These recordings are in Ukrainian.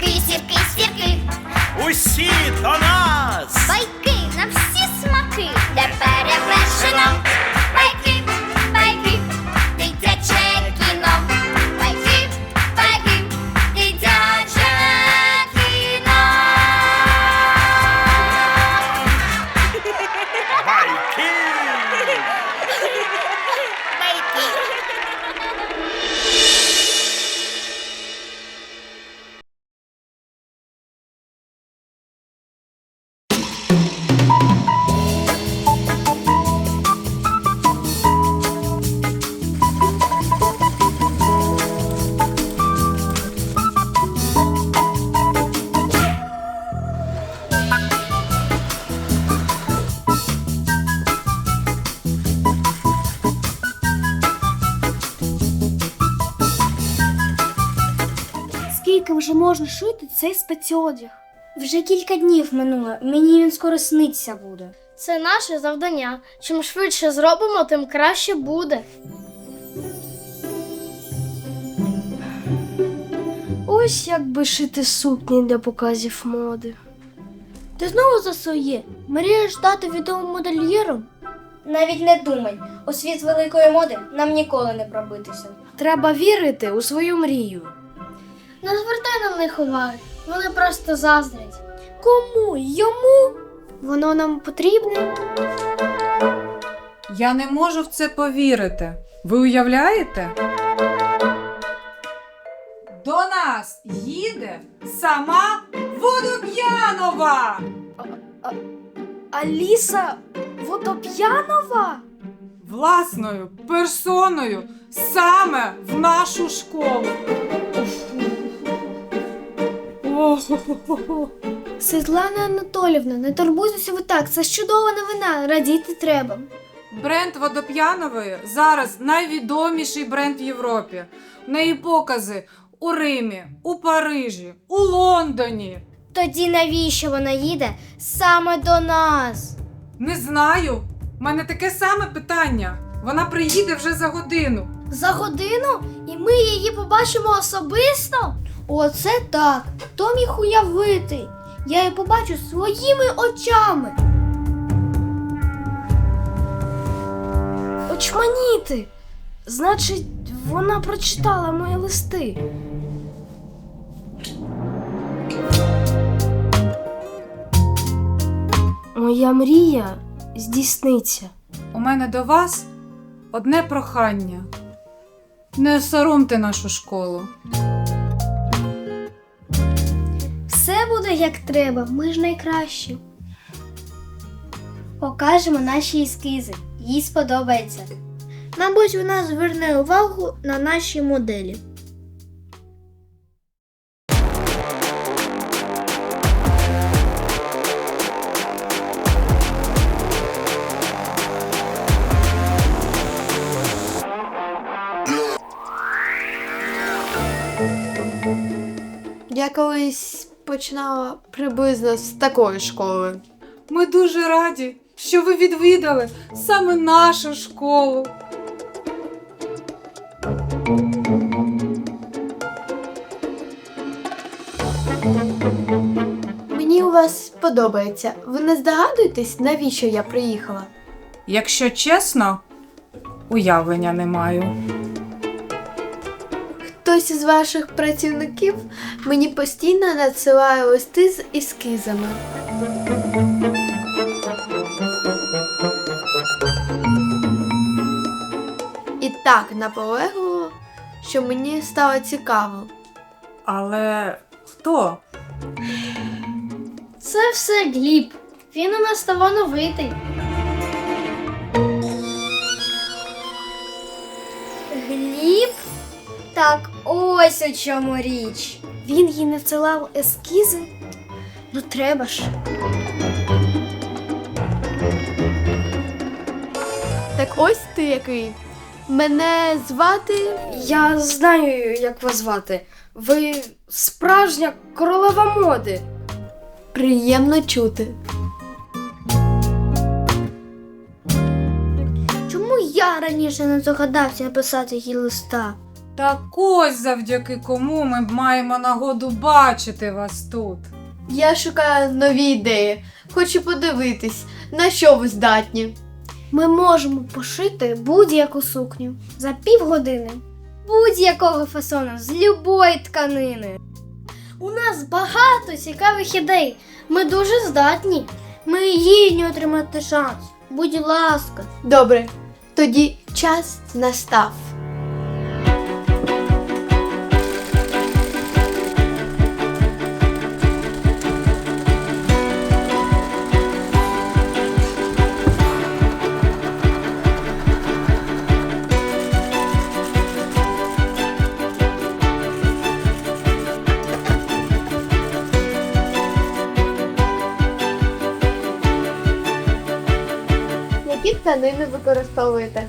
сірки, сірки, сірки. Усі до нас. Байки. Скільки вже можна шити цей спецодяг? Вже кілька днів минуло, мені він скоро сниться буде. Це наше завдання. Чим швидше зробимо, тим краще буде. Ось як би шити сукні для показів моди. Ти знову за своє? Мрієш стати відомим модельєром? Навіть не думай, у світ великої моди нам ніколи не пробитися. Треба вірити у свою мрію. Не звертай на них уваги. Вони просто заздрять. Кому? Йому? Воно нам потрібне? Я не можу в це повірити. Ви уявляєте? До нас їде сама Водоп'янова! Аліса Водоп'янова? Власною персоною саме в нашу школу. Світлана Анатолівна, не турбуйтеся ви так, це ж чудова новина, радіти треба. Бренд Водоп'янової зараз найвідоміший бренд в Європі. В неї покази у Римі, у Парижі, у Лондоні. Тоді навіщо вона їде саме до нас? Не знаю. У мене таке саме питання. Вона приїде вже за годину. За годину і ми її побачимо особисто. Оце так. Хто міг уявити? Я її побачу своїми очами. Очманіти. Значить, вона прочитала мої листи. Моя мрія здійсниться. У мене до вас одне прохання. Не соромте нашу школу. Як треба, ми ж найкращі. Покажемо наші ескізи. Їй сподобається. Мабуть, вона зверне увагу на наші моделі. Починала приблизно з такої школи. Ми дуже раді, що ви відвідали саме нашу школу. Мені у вас подобається. Ви не здогадуєтесь, навіщо я приїхала? Якщо чесно, уявлення не маю. Хтось із ваших працівників мені постійно надсилає листи з ескізами. І так наполегливо, що мені стало цікаво. Але хто? Це все Гліб. Він у нас талановитий. Так ось у чому річ. Він їй не вцілав ескізи. Ну треба ж. Так ось ти який. Мене звати. Я знаю, як вас звати. Ви справжня королева моди. Приємно чути. Чому я раніше не догадався написати їй листа? Так ось завдяки кому ми маємо нагоду бачити вас тут. Я шукаю нові ідеї. Хочу подивитись, на що ви здатні. Ми можемо пошити будь-яку сукню за півгодини. Будь-якого фасону з любої тканини. У нас багато цікавих ідей. Ми дуже здатні. Ми гідні отримати шанс. Будь ласка. Добре, тоді час настав. Тканини використовуєте?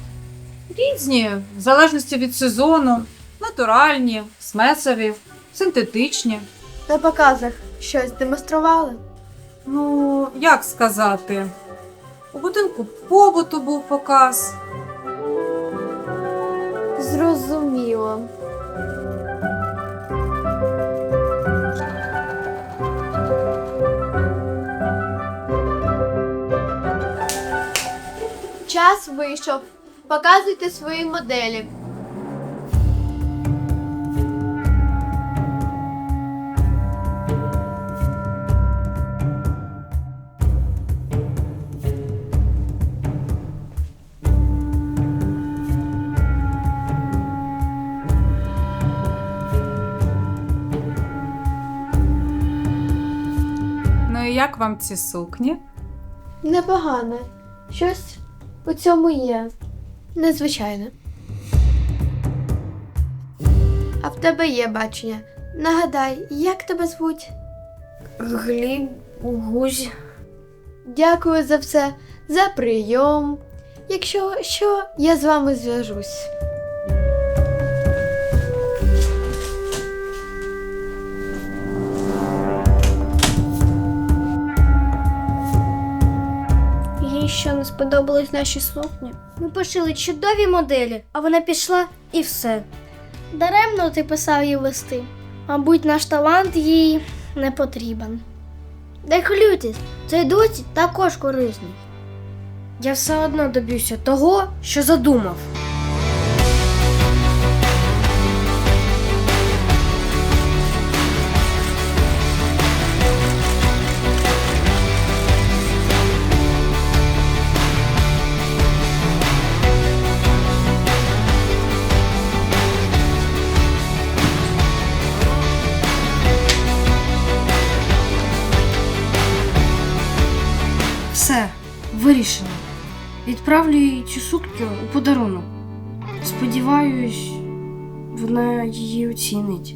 Різні, в залежності від сезону, натуральні, смесові, синтетичні. На показах щось демонстрували. Ну, як сказати, у будинку побуту був показ. Зрозуміло. Час вийшов. Показуйте свої моделі. Ну і як вам ці сукні? Непогано. Щось у цьому є. Незвичайне. А в тебе є бачення. Нагадай, як тебе звуть? Гліб, гузь. Дякую за все, за прийом. Якщо що, я з вами зв'яжусь. Сподобались наші сукні? Ми пошили чудові моделі, а вона пішла і все. Даремно ти писав їй листи. Мабуть, наш талант їй не потрібен. Не хвилюйтесь, цей доці також корисний. Я все одно доб'юся того, що задумав. Відправлю їй цю сукню у подарунок. Сподіваюсь, вона її оцінить.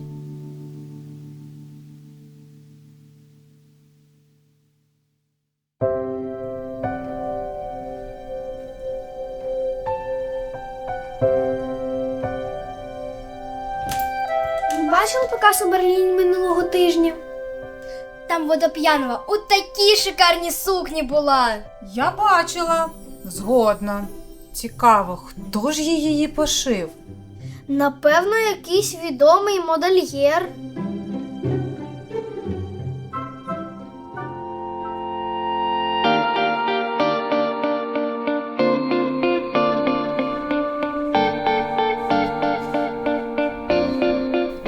Бачили показ у Берліні минулого тижня? Там водоп'янова у такій шикарній сукні була. Я бачила. Згодна. Цікаво, хто ж їй її пошив? Напевно, якийсь відомий модельєр.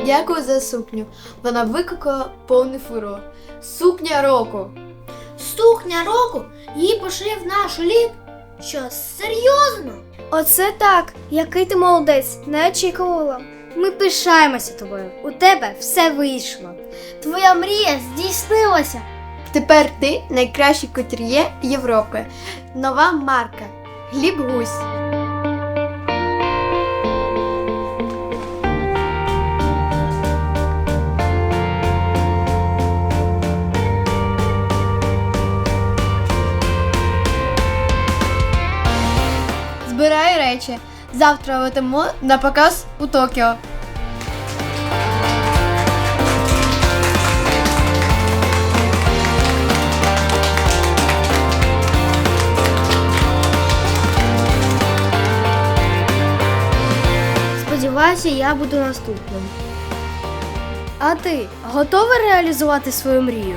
Дякую за сукню. Вона викликала повний фурор. Сукня року. Сукня року її пошив наш ліп. Що, серйозно? Оце так, який ти молодець, не очікувала. Ми пишаємося тобою. У тебе все вийшло. Твоя мрія здійснилася. Тепер ти найкращий кутюр'є Європи. Нова марка. Гліб Гусь. Завтра летимо на показ у Токіо. Сподіваюся, я буду наступним. А ти готовий реалізувати свою мрію?